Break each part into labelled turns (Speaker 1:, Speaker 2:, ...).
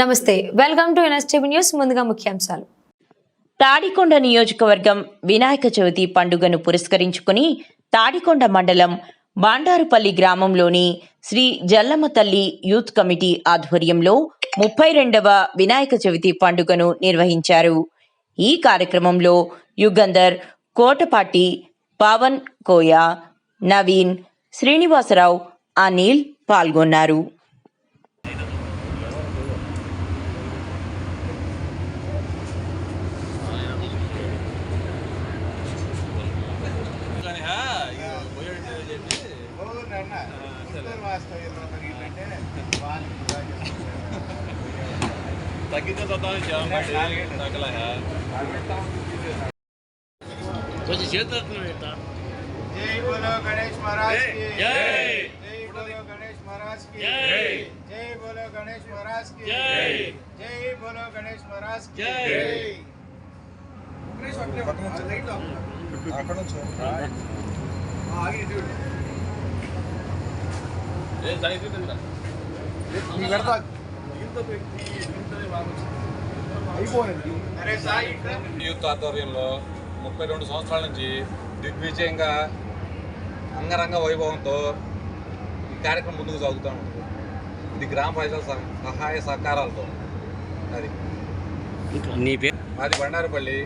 Speaker 1: నమస్తే welcome to NSTV news ముందుగా ముఖ్యాంశాలు.
Speaker 2: తాడికొండ నియోజకవర్గం వినాయక చవితి పండుగను పురస్కరించుకుని తాడికొండ మండలం బాండారుపల్లి గ్రామంలోని శ్రీ జల్లమ్మ తల్లి యూత్ కమిటీ ఆధ్వర్యంలో ముప్పై రెండవ వినాయక చవితి పండుగను నిర్వహించారు. ఈ కార్యక్రమంలో యుగంధర్ కోటపాటి పవన్ కోయ నవీన్ శ్రీనివాసరావు అనిల్ పాల్గొన్నారు.
Speaker 3: जय बोलो गणेश महाराज गणेश महाराज की।
Speaker 4: जय।
Speaker 3: जय बोलो गणेश महाराज की।
Speaker 4: जय।
Speaker 3: जय बोलो गणेश महाराज की।
Speaker 4: जय।
Speaker 3: गणेश अपने पटना चले तो आकड़ों आगे।
Speaker 5: యూత్ ఆధ్వర్యంలో ముప్పై రెండు సంవత్సరాల నుంచి దిగ్విజయంగా అంగరంగ వైభవంతో ఈ కార్యక్రమం ముందుకు సాగుతూ ఉంటుంది ఇది గ్రామ ప్రజల సహ- సహాయ సహకారాలతో అది.
Speaker 4: నీ పేరు
Speaker 5: మాది బండారుపల్లి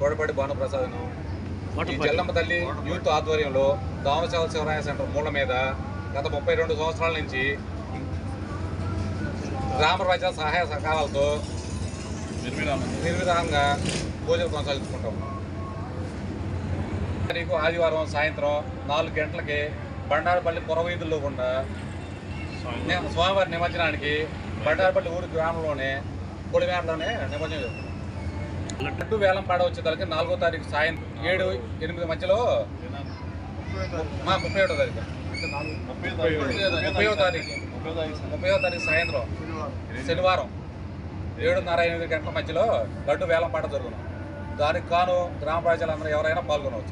Speaker 5: కోడపల్లి భానుప్రసాద్ను. ఈ జల్లమ్మ తల్లి యూత్ ఆధ్వర్యంలో దామశాల శివరాయ సెంటర్ మూల మీద గత ముప్పై రెండు సంవత్సరాల నుంచి గ్రామ ప్రజల సహాయ సహకారాలతో నిర్విధానంగా పూజలు కొనసాగించుకుంటాం తారీఖు ఆదివారం సాయంత్రం నాలుగు గంటలకి బండారపల్లి పురవీధుల్లో నే- స్వామివారి నిమజ్జనానికి బండారపల్లి ఊరి గ్రామంలోనే పొడిమేరలోనే నిమజ్జనం చేస్తాం లడ్డు వేలం పాడ వచ్చేసరికి నాలుగో తారీఖు సాయంత్రం ఏడు ఎనిమిది మధ్యలో మా ముప్పై ఒకటో తారీఖు. ముప్పయో తారీఖు. తారీఖు సాయంత్రం. శనివారం. ఏడున్నర ఎనిమిది గంటల మధ్యలో లడ్డు వేలం పాట జరుగును. దానికి కాను గ్రామ ప్రజలందరూ ఎవరైనా పాల్గొనవచ్చు.